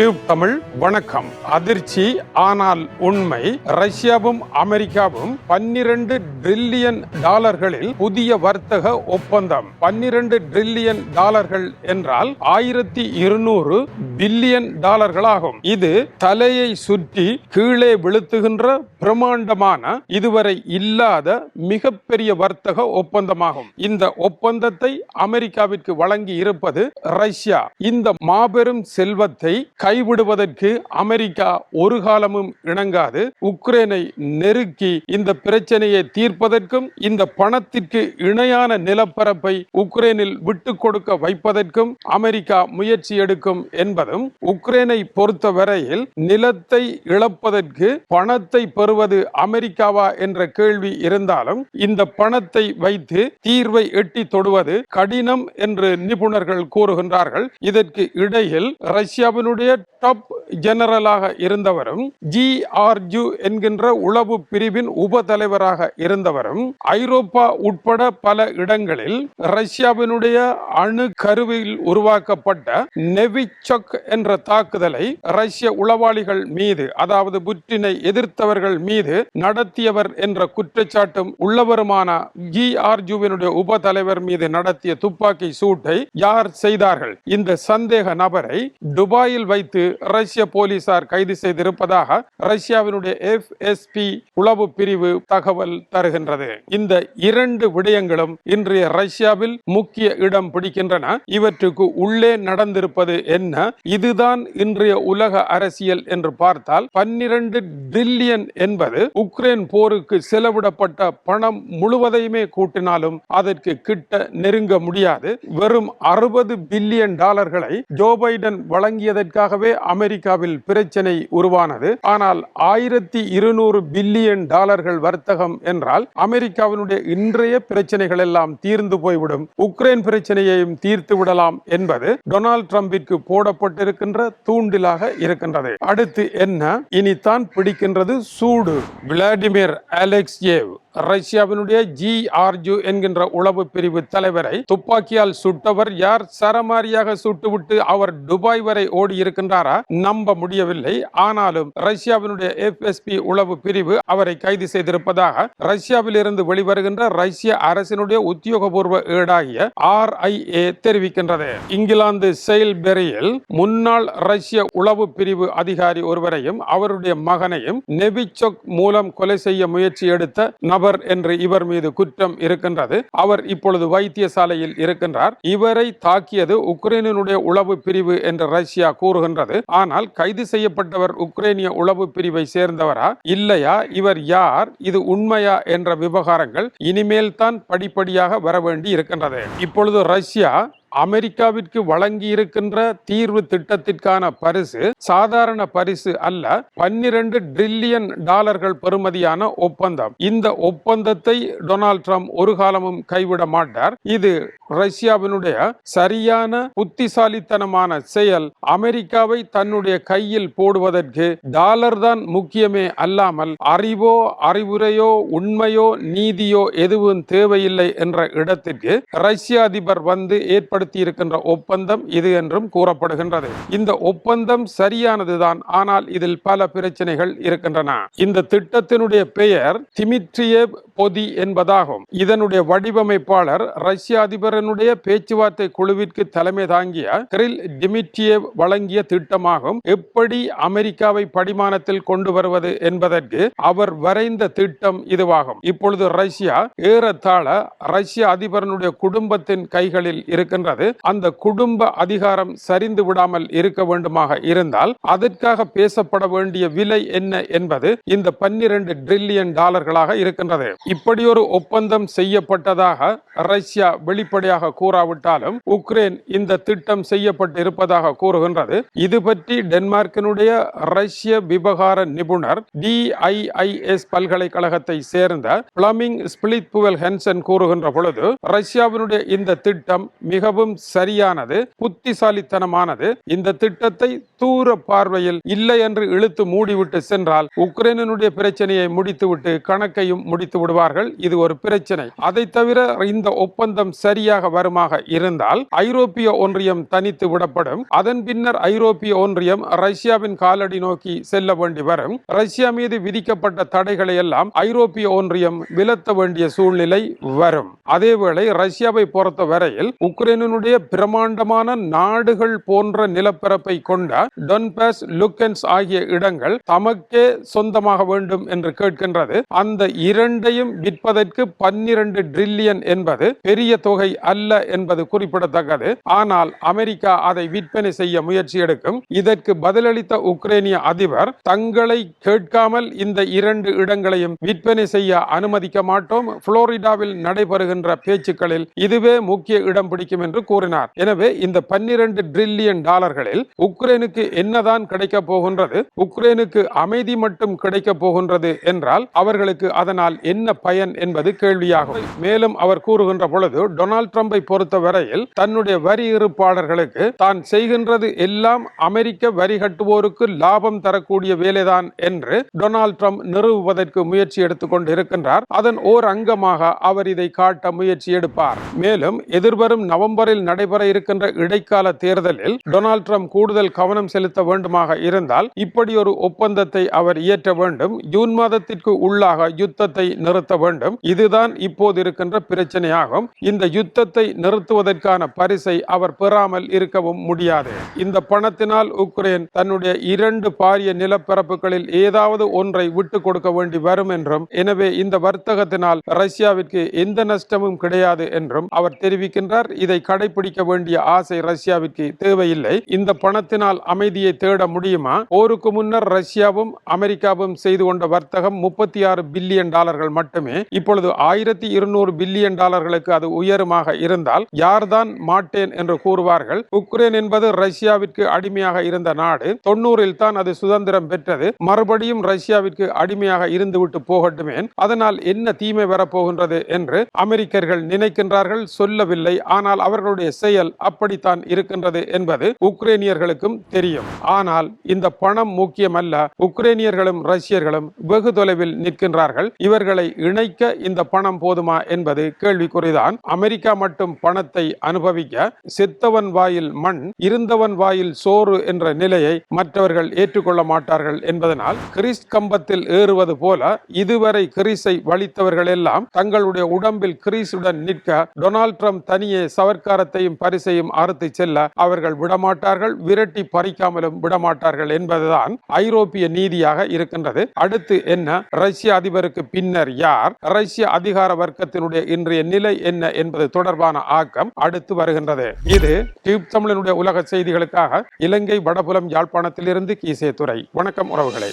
Tube Tamil. வணக்கம். அதிர்ச்சி ஆனால் உண்மை. ரஷ்யாவும் அமெரிக்காவும் பன்னிரண்டு டிரில்லியன் டாலர்களில் புதிய வர்த்தக ஒப்பந்தம். பன்னிரண்டு டிரில்லியன் டாலர்கள் என்றால் ஆயிரத்தி இருநூறு பில்லியன் டாலர்களாகும். இது தலையை சுற்றி கீழே விழுத்துகின்ற பிரமாண்டமான இதுவரை இல்லாத மிகப்பெரிய வர்த்தக ஒப்பந்தமாகும். இந்த ஒப்பந்தத்தை அமெரிக்காவிற்கு வழங்கி இருப்பது ரஷ்யா. இந்த மாபெரும் செல்வத்தை கைவிடுவதற்கு அமெரிக்கா ஒரு காலமும் இணங்காது. உக்ரைனை நெருக்கி இந்த பிரச்சனையை தீர்ப்பதற்கும் இந்த பணத்திற்கு இணையான நிலப்பரப்பை உக்ரைனில் விட்டு கொடுக்க வைப்பதற்கும் அமெரிக்கா முயற்சி எடுக்கும் என்பதும் உக்ரைனை பொறுத்தவரையில் நிலத்தை இழப்பதற்கு பணத்தை பெறுவது அமெரிக்காவா என்ற கேள்வி இருந்தாலும் இந்த பணத்தை வைத்து தீர்வை எட்டி தொடுவது கடினம் என்று நிபுணர்கள் கூறுகின்றார்கள். இதற்கு இடையில் ரஷ்யாவினுடைய டாப் ஜெனரலாக இருந்தவரும் ஜி ஆர்ஜு என்கின்ற உளவு பிரிவின் உப தலைவராக இருந்தவரும் ஐரோப்பா உட்பட பல இடங்களில் ரஷ்யாவினுடைய அணு கருவில் உருவாக்கப்பட்ட நெவிச்சொக் என்ற தாக்குதலை ரஷ்ய உளவாளிகள் மீது அதாவது புற்றினை எதிர்த்தவர்கள் மீது நடத்தியவர் என்ற குற்றச்சாட்டும் உள்ளவருமான ஜி ஆர்ஜுவினுடைய உப தலைவர் மீது நடத்திய துப்பாக்கி சூட்டை யார் செய்தார்கள்? இந்த சந்தேக நபரை துபாயில் வை அழைத்து ரஷ்ய போலீசார் கைது செய்திருப்பதாக ரஷ்யாவினுடைய எஃப்எஸ்பி உளவு பிரிவு தகவல் தருகின்றது. இந்த இரண்டு விடயங்களும் இன்றைய ரஷ்யாவில் முக்கிய இடம் பிடிக்கின்றன. இவற்றுக்கு உள்ளே நடந்திருப்பது என்ன? இதுதான் இன்றைய உலக அரசியல் என்று பார்த்தால் பன்னிரண்டு டில்லியன் என்பது உக்ரைன் போருக்கு செலவிடப்பட்ட பணம் முழுவதையுமே கூட்டினாலும் அதற்கு கிட்ட நெருங்க முடியாது. வெறும் அறுபது பில்லியன் டாலர்களை ஜோ பைடன் காரணமாகவே அமெரிக்காவில் பிரச்சனை உருவானது. ஆனால் ஆயிரத்தி இருநூறு பில்லியன் டாலர்கள் வர்த்தகம் என்றால் அமெரிக்காவினுடைய இன்றைய பிரச்சனைகள் எல்லாம் தீர்ந்து போய்விடும். உக்ரைன் பிரச்சனையையும் தீர்த்து விடலாம் என்பது டொனால்ட் ட்ரம்பிற்கு போடப்பட்டிருக்கின்ற தூண்டிலாக இருக்கின்றது. அடுத்து என்ன? இனித்தான் பிடிக்கின்றது சூடு. Vladimir Alekseyev. ரஷ்யாவினுடைய ஜி ஆர்ஜு என்கின்ற உளவு பிரிவு தலைவரை துப்பாக்கியால் சுட்டவர் யார்? சரமாரியாக சுட்டுவிட்டு அவர் துபாய் வரை ஓடி இருக்கின்றாரா? நம்ப முடியவில்லை. ஆனாலும் ரஷ்யாவினுடைய எஃப்எஸ்பி உளவு பிரிவு அவரை கைது செய்திருப்பதாக ரஷ்யாவில் இருந்து வெளிவருகின்ற ரஷ்ய அரசினுடைய உத்தியோகபூர்வ ஏடாகிய ஆர்ஐஏ தெரிவிக்கின்றது. இங்கிலாந்து செயல்பெரியில் முன்னாள் ரஷ்ய உளவு பிரிவு அதிகாரி ஒருவரையும் அவருடைய மகனையும் நெவிச்சொக் மூலம் கொலை செய்ய முயற்சி எடுத்த நபர் என்று இவர் மீது குற்றம் இருக்கின்றது. அவர் இப்பொழுது வைத்தியசாலையில் இருக்கின்றார். இவரை தாக்கியது உக்ரைனுடைய உளவு பிரிவு என்று ரஷ்யா கூறுகின்றது. ஆனால் கைது செய்யப்பட்டவர் உக்ரைனிய உளவு பிரிவை சேர்ந்தவரா? இல்லையா? இவர் யார்? இது உண்மையா என்ற விவகாரங்கள் இனிமேல் தான் படிப்படியாக வர வேண்டி இருக்கின்றது இப்பொழுது ரஷ்யா அமெரிக்காவிற்கு வழங்கி இருக்கின்ற தீர்வு திட்டத்திற்கான பரிசு சாதாரண பரிசு அல்ல. பன்னிரண்டு டிரில்லியன் டாலர்கள் பெறுமதியான ஒப்பந்தம். இந்த ஒப்பந்தத்தை டொனால்ட் ட்ரம்ப் ஒரு காலமும் கைவிட மாட்டார். இது ரஷ்யாவினுடைய சரியான புத்திசாலித்தனமான செயல். அமெரிக்காவை தன்னுடைய கையில் போடுவதற்கு டாலர் தான் முக்கியமே அல்லாமல் அறிவோ அறிவுரையோ உண்மையோ நீதியோ எதுவும் தேவையில்லை என்ற இடத்திற்கு ரஷ்ய அதிபர் வந்து ஏற்பட ஏற்படுத்தியிருக்கின்ற ஒப்பந்தம் இது என்றும் கூறப்படுகின்றது. இந்த ஒப்பந்தம் சரியானதுதான் ஆனால் இதில் பல பிரச்சனைகள் இருக்கின்றன. இந்த திட்டத்தினுடைய பெயர் திமிட்ரிய பொதி என்பதாகும். இதனுடைய வடிவமைப்பாளர் ரஷ்ய அதிபரனுடைய பேச்சுவார்த்தை குழுவிற்கு தலைமை தாங்கிய கிரில் டிமிட்ரியேவ் வழங்கிய திட்டமாகும். எப்படி அமெரிக்காவை படிமானத்தில் கொண்டு வருவது என்பதற்கு அவர் வரைந்த திட்டம் இதுவாகும். இப்பொழுது ரஷ்யா ஏறத்தாழ ரஷ்ய அதிபரனுடைய குடும்பத்தின் கைகளில் இருக்கின்றது. அந்த குடும்ப அதிகாரம் சரிந்து விடாமல் இருக்க வேண்டுமாக இருந்தால் அதற்காக பேசப்பட வேண்டிய விலை என்ன என்பது இந்த பன்னிரண்டு டிரில்லியன் டாலர்களாக இருக்கின்றது. இப்படி ஒரு ஒப்பந்தம் செய்யப்பட்டதாக ரஷ்யா வெளிப்படையாக கூறாவிட்டாலும் உக்ரைன் இந்த திட்டம் செய்யப்பட்டு இருப்பதாக கூறுகின்றது. இது பற்றி டென்மார்க்கினுடைய ரஷ்ய விவகார நிபுணர் டிஐஐஎஸ் பல்கலைக்கழகத்தை சேர்ந்த பிளமிங் ஸ்பிளித் புவல் ஹென்சன் கூறுகின்ற பொழுது ரஷ்யாவினுடைய இந்த திட்டம் மிகவும் மிகவும் சரியானது புத்திசாலித்தனமானது. இந்த திட்டத்தை தூர பார்வையில் இல்லை என்று இழுத்து மூடிவிட்டு சென்றால் உக்ரைனுடைய பிரச்சனையை முடித்துவிட்டு கணக்கையும் முடித்து விடுவார்கள். இது ஒரு பிரச்சனை. அதை தவிர இந்த ஒப்பந்தம் சரியாக வருமாக இருந்தால் ஐரோப்பிய ஒன்றியம் தனித்து விடப்படும். அதன் பின்னர் ஐரோப்பிய ஒன்றியம் ரஷ்யாவின் காலடி நோக்கி செல்ல வேண்டி வரும். ரஷ்யா மீது விதிக்கப்பட்ட தடைகளை எல்லாம் ஐரோப்பிய ஒன்றியம் விலத்த வேண்டிய சூழ்நிலை வரும். அதேவேளை ரஷ்யாவை பொறுத்த வரையில் உக்ரைனுடைய பிரமாண்டமான நாடுகள் போன்ற நிலப்பரப்பை கொண்ட டொன்பஸ் லுக்கன்ஸ் ஆகிய இடங்கள் தமக்கே சொந்தமாக வேண்டும் என்று கேட்கின்றது. அந்த இரண்டையும் விற்பதற்கு பன்னிரண்டு டிரில்லியன் என்பது பெரிய தொகை அல்ல என்பது குறிப்பிடத்தக்கது. ஆனால் அமெரிக்கா அதை விற்பனை செய்ய முயற்சி எடுக்கும். இதற்கு பதிலளித்த உக்ரைனிய அதிபர் தங்களை கேட்காமல் இந்த இரண்டு இடங்களையும் விற்பனை செய்ய அனுமதிக்க மாட்டோம். புளோரிடாவில் நடைபெறுகின்ற பேச்சுக்களில் இதுவே முக்கிய இடம் பிடிக்கும் என்று கூறினார். எனவே இந்த பன்னிரண்டு டிரில்லியன் டாலர்களில் உக்ரைனுக்கு என்னதான் கிடைக்க போகின்றது உக்ரைனுக்கு அமைதி மட்டும் கிடைக்க போகின்றது என்றால் அவர்களுக்கு அதனால் என்ன பயன் என்பது கேள்வியாகும். மேலும் அவர் கூறுகின்ற பொழுது டொனால்ட் ட்ரம்பை பொறுத்த வரையில் தன்னுடைய வரி இருப்பாளர்களுக்கு தான் செய்கின்றது எல்லாம் அமெரிக்க வரி கட்டுவோருக்கு லாபம் தரக்கூடிய வேலைதான் என்று டொனால்ட் ட்ரம்ப் நிறுவுவதற்கு முயற்சி எடுத்துக் கொண்டு இருக்கின்றார் அதன் ஓர் அங்கமாக அவர் இதை காட்ட முயற்சி எடுப்பார். மேலும் எதிர்வரும் நவம்பர் நவம்பரில் நடைபெற இருக்கின்ற இடைக்கால தேர்தலில் டொனால்ட் ட்ரம்ப் கூடுதல் கவனம் செலுத்த வேண்டுமாக இருந்தால் இப்படி ஒரு ஒப்பந்தத்தை அவர் இயற்ற வேண்டும். ஜூன் மாதத்திற்கு உள்ளாக யுத்தத்தை நிறுத்த வேண்டும். இதுதான் இப்போது இருக்கின்ற பிரச்சனையாகும். இந்த யுத்தத்தை நிறுத்துவதற்கான பரிசை அவர் பெறாமல் இருக்கவும் முடியாது. இந்த பணத்தினால் உக்ரைன் தன்னுடைய இரண்டு பாரிய நிலப்பரப்புகளில் ஏதாவது ஒன்றை விட்டு கொடுக்க வேண்டி வரும் என்றும் எனவே இந்த வர்த்தகத்தினால் ரஷ்யாவிற்கு எந்த நஷ்டமும் கிடையாது என்றும் அவர் தெரிவிக்கின்றார். இதை கடைபிடிக்க வேண்டிய ஆசை ரஷ்யாவிற்கு தேவையில்லை. இந்த பணத்தினால் அமைதியை தேட முடியுமா? போருக்கு முன்னர் ரஷ்யாவும் அமெரிக்காவும் செய்து கொண்ட வர்த்தகம் முப்பத்தி ஆறு பில்லியன் டாலர்கள் மட்டுமே. இப்பொழுது ஆயிரத்தி இருநூறு பில்லியன் டாலர்களுக்கு அது உயருமாக இருந்தால் யார்தான் மாட்டேன் என்று கூறுவார்கள். உக்ரைன் என்பது ரஷ்யாவிற்கு அடிமையாக இருந்த நாடு. தொண்ணூறில் தான் அது சுதந்திரம் பெற்றது. மறுபடியும் ரஷ்யாவிற்கு அடிமையாக இருந்துவிட்டு போகட்டுமே. அதனால் என்ன தீமை வரப்போகின்றது என்று அமெரிக்கர்கள் நினைக்கின்றார்கள். சொல்லவில்லை. ஆனால் அவர்கள் அவருடைய செயல் அப்படித்தான் இருக்கின்றது என்பது உக்ரைனியர்களுக்கும் தெரியும். ஆனால் இந்த பணம் முக்கியமல்ல உக்ரைனியர்களும் ரஷ்யர்களும் வெகு தொலைவில் நிற்கின்றார்கள். இவர்களை இணைக்க இந்த பணம் போதுமா என்பது கேள்விக்குறிதான். அமெரிக்கா மட்டும் பணத்தை அனுபவிக்க செத்தவன் வாயில் மண் இருந்தவன் வாயில் சோறு என்ற நிலையை மற்றவர்கள் ஏற்றுக்கொள்ள மாட்டார்கள் என்பதனால் கிறிஸ் கம்பத்தில் ஏறுவது போல இதுவரை கிறிஸை வலித்தவர்கள் எல்லாம் தங்களுடைய உடம்பில் கிறிஸுடன் நிற்க டொனால்ட் ட்ரம்ப் தனியே சவர்க்காரத்தையும் பரிசையும் அறுத்து செல்ல அவர்கள் விடமாட்டார்கள் விரட்டி பறிக்காமலும் விடமாட்டார்கள் என்பதுதான் ஐரோப்பிய நீதியாக இருக்கின்றது. அடுத்து என்ன? ரஷ்ய அதிபருக்கு பின்னர் யார்? ரஷ்ய அதிகார வர்க்கத்தினுடைய இன்றைய நிலை என்ன என்பது தொடர்பான ஆக்கம் அடுத்து வருகின்றது. இது டியூப் தமிழனுடைய உலக செய்திகளுக்காக இலங்கை வடபுலம் யாழ்ப்பாணத்திலிருந்து கீசே துறை வணக்கம் உறவுகளே.